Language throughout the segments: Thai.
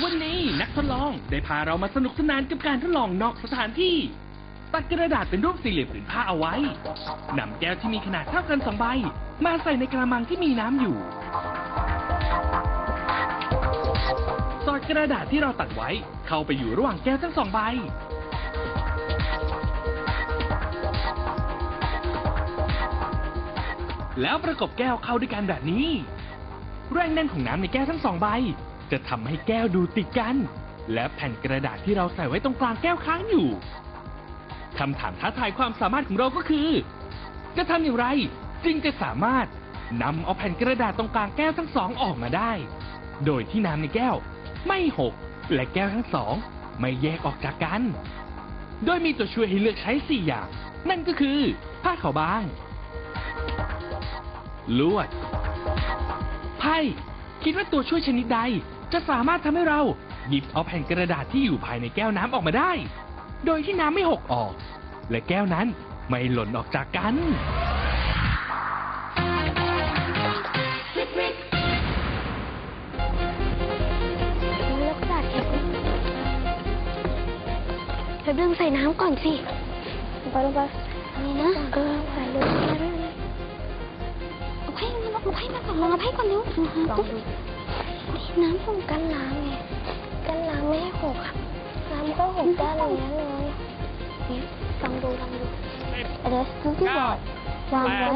วันนี้นักทดลองได้พาเรามาสนุกสนานกับการทดลองนอกสถานที่ ตัดกระดาษเป็นรูปสี่เหลี่ยมผืนผ้าเอาไว้นำแก้วที่มีขนาดเท่ากันสองใบ มาใส่ในกระมังที่มีน้ำอยู่ สอดกระดาษที่เราตัดไว้เข้าไปอยู่ระหว่างแก้วทั้งสองใบ แล้วประกบแก้วเข้าด้วยกันแบบนี้ แรงแน่นของน้ำในแก้วทั้งสองใบ จะทำให้แก้วดูติดกัน และแผ่นกระดาษที่เราใส่ไว้ตรงกลางแก้วค้างอยู่คำถามท้าทายความสามารถของเราก็คือ จะทำอย่างไรจึงจะสามารถนำเอาแผ่นกระดาษตรงกลางแก้วทั้งสองออกมาได้ โดยที่น้ำในแก้ว ไม่หก และแก้วทั้งสอง ไม่แยกออกจากกัน โดยมีตัวช่วยให้เลือกใช้ 4 อย่าง นั่นก็คือ ผ้าขาวบาง ลวด ไพ่ คิดว่าตัวช่วยชนิดใด จะสามารถทำให้เราหยิบเอาแผ่นกระดาษที่อยู่ภายในแก้วน้ำออกมาได้ โดยที่น้ำไม่หกออก และแก้วนั้นไม่หล่นออกจากกัน แล้วกระดาษเก็บเธอดึงใส่น้ำก่อนสิลงไปลงไปนี่นะเออใส่เลยเอาไพ่มาเอาไพ่มาก่อนลองเอาไพ่ก่อนเร็วลองดู น้ำส่งกันน้ำไง กันน้ำไม่ให้หกครับน้ำก็หกได้อย่างนี้เลยนี่ลองดูลองดูเดี๋ยวดูที่บอร์ดวางไว้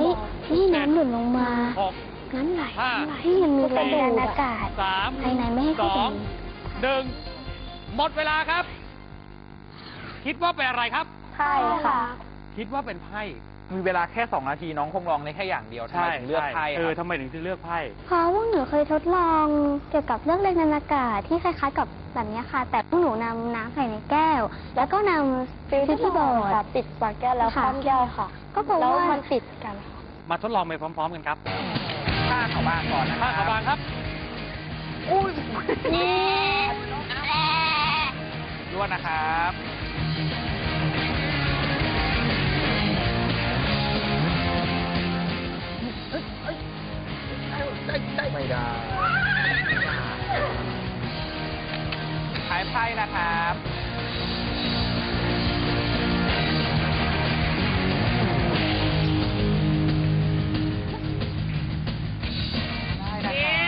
นี่น้ำหล่นลงมา หกน้ำไหลน้ำไหลที่มันมีกระดานอากาศสามภายในไม่ให้สเข้าอไปงหนึ่งหมดเวลาครับ คิดว่าเป็นอะไรครับ ใช่ค่ะ คิดว่าเป็นไพ่ มีเวลาแค่สองนาทีน้องคงลองได้แค่อย่างเดียวทำไมถึงเลือกไพ่เออครับทำไมถึงจะเลือกไพ่ เพราะว่าหนูเคยทดลองเกี่ยวกับเรื่องแรงดันอากาศที่คล้ายๆกับแบบนี้ค่ะ แต่พวกหนูนำน้ำใส่ในแก้ว แล้วก็นำฟิวที่บอร์ดปิดปากแก้วแล้วคว่ำแก้วค่ะก็เพราะว่า มันติดกันค่ะ มาทดลองไปพร้อม ๆ กันครับผ้าขาวบางก่อนนะคผ้ารับขาวบางครับอุ้ยนี่รวดนะครับ ไม่ได้ขายไพ่นะครับได้นะครับ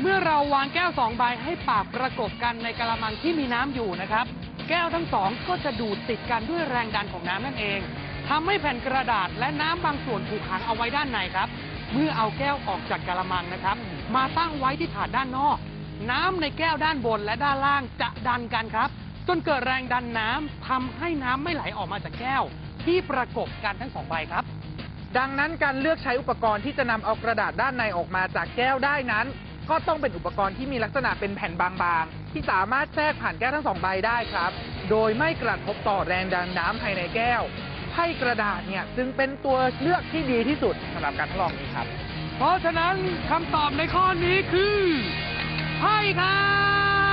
เมื่อเราวางแก้วสองใบให้ปากประกบกันในกระมังที่มีน้ำอยู่นะครับ แก้วทั้งสองก็จะดูดติดกันด้วยแรงดันของน้ำนั่นเอง ทำให้แผ่นกระดาษและน้ำบางส่วนถูกขังเอาไว้ด้านในครับ เมื่อเอาแก้วออกจากกระมังนะครับ มาตั้งไว้ที่ถาดด้านนอก น้ำในแก้วด้านบนและด้านล่างจะดันกันครับ จนเกิดแรงดันน้ำทำให้น้ำไม่ไหลออกมาจากแก้ว ที่ประกบกันทั้งสองใบครับ ดังนั้นการเลือกใช้อุปกรณ์ที่จะนำเอากระดาษด้านในออกมาจากแก้วได้นั้น ก็ต้องเป็นอุปกรณ์ที่มีลักษณะเป็นแผ่นบางๆ ที่สามารถแทรกผ่านแก้วทั้งสองใบได้ครับ โดยไม่กระทบต่อแรงดันน้ำภายในแก้ว ไพ่กระดาษเนี่ยจึงเป็นตัวเลือกที่ดีที่สุดสำหรับการทดลองนี้ครับ เพราะฉะนั้นคำตอบในข้อนี้คือไพ่ครับ